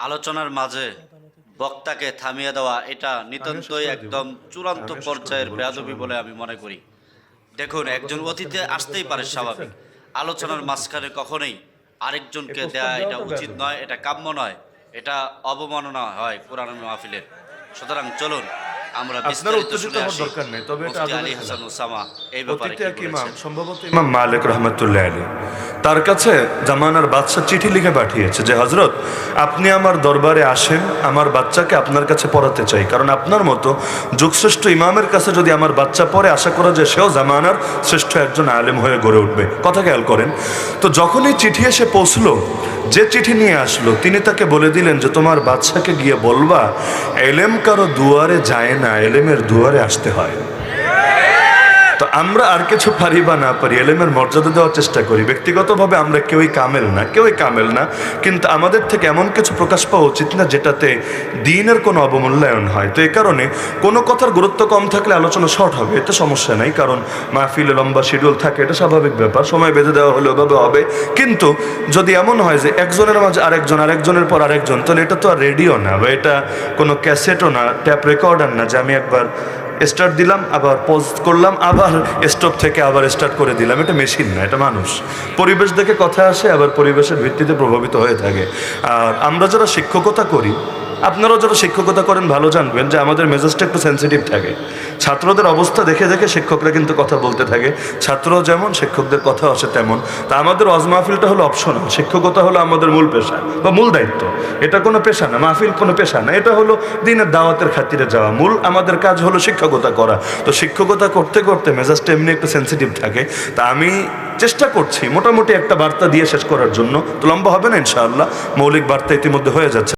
আলোচনার মাঝে বক্তাকে থামিয়ে দেওয়া এটা নিতান্তই একদম চূড়ান্ত পর্যায়ের বেয়াদবি বলে আমি মনে করি। দেখুন একজন অতিথি আসতেই পারে স্বাভাবিক। আলোচনার মাঝখানে কখনোই আরেকজনকে দেয়া এটা উচিত নয় এটা কাম্য নয় এটা অবমাননা হয় কোরআন মাহফিলের। সুতরাং চলুন আমরা আপনার উত্তেজিত হওয়ার দরকার নেই, তবে এটা আলী হাসান ওসামা এই ব্যাপারে এক ইমাম সম্ভবত ইমাম মালিক রহমতুল্লাহ আলী তার কাছে জামানার বাদশা চিঠি লিখে পাঠিয়েছে যে হজরত আপনি আমার দরবারে আসেন আমার বাচ্চাকে আপনার কাছে পড়াতে চাই। কারণ আপনার মতো যুগশ্রেষ্ঠ ইমামের কাছে যদি আমার বাচ্চা পড়ে আশা করা যায় সেও জামানার শ্রেষ্ঠ একজন আলেম হয়ে গড়ে উঠবে। কথা খেয়াল করেন। তো যখনই চিঠি এসে পৌঁছলো যে চিঠি নিয়ে আসলো, তিনি তাকে বলে দিলেন যে, তোমার বাচ্চাকে গিয়ে বলবা, এলেম কারও দুয়ারে যায় না, এলেমের দুয়ারে আসতে হয়। আমরা আর কিছু পারি বা না পারি, এলেমের মর্যাদা দেওয়ার চেষ্টা করি। ব্যক্তিগতভাবে আমরা কেউই কামেল না, কেউই কামেল না। কিন্তু আমাদের থেকে এমন কিছু প্রকাশ পাওয়া উচিত না যেটাতে দিনের কোনো অবমূল্যায়ন হয়। তো এই কারণে কোনো কথার গুরুত্ব কম থাকলে আলোচনা শর্ট হবে, এতে সমস্যা নাই। কারণ মাহফিলে লম্বা শিডিউল থাকে, এটা স্বাভাবিক ব্যাপার। সময় বেঁধে দেওয়া হলে ওভাবে হবে। কিন্তু যদি এমন হয় যে একজনের মাঝে আরেকজন, আরেকজনের পর আরেকজন, তাহলে এটা তো আর রেডিও না বা এটা কোনো ক্যাসেটও না ট্যাপ রেকর্ডার না যে আমি একবার স্টার্ট দিলাম, আবার পজ করলাম, আবার স্টপ থেকে আবার স্টার্ট করে দিলাম। এটা মেশিন না, এটা মানুষ। পরিবেশ দেখে কথা আসে, আবার পরিবেশের ভিত্তিতে প্রভাবিত হয়ে থাকে। আর আমরা যারা শিক্ষকতা করি আপনারাও যারা শিক্ষকতা করেন, ভালো জানবেন যে আমাদের মেজাজটা একটু সেন্সিটিভ থাকে। ছাত্রদের অবস্থা দেখে দেখে শিক্ষকরা কিন্তু কথা বলতে থাকে। ছাত্রও যেমন, শিক্ষকদের কথা আসে তেমন। তা আমাদের অজ মাহফিলটা হলো অপশনাল শিক্ষকতা হলো আমাদের মূল পেশা বা মূল দায়িত্ব। এটা কোনো পেশা না, মাহফিল কোনো পেশা না। এটা হলো দিনের দাওয়াতের খাতিরে যাওয়া। মূল আমাদের কাজ হলো শিক্ষকতা করা। তো শিক্ষকতা করতে করতে মেজাজটা এমনি একটু সেন্সিটিভ থাকে। তা আমি চেষ্টা করছি মোটামুটি একটা বার্তা দিয়ে শেষ করার জন্য। তো লম্বা হবে না ইনশাআল্লাহ। মৌলিক বার্তা ইতিমধ্যে হয়ে যাচ্ছে।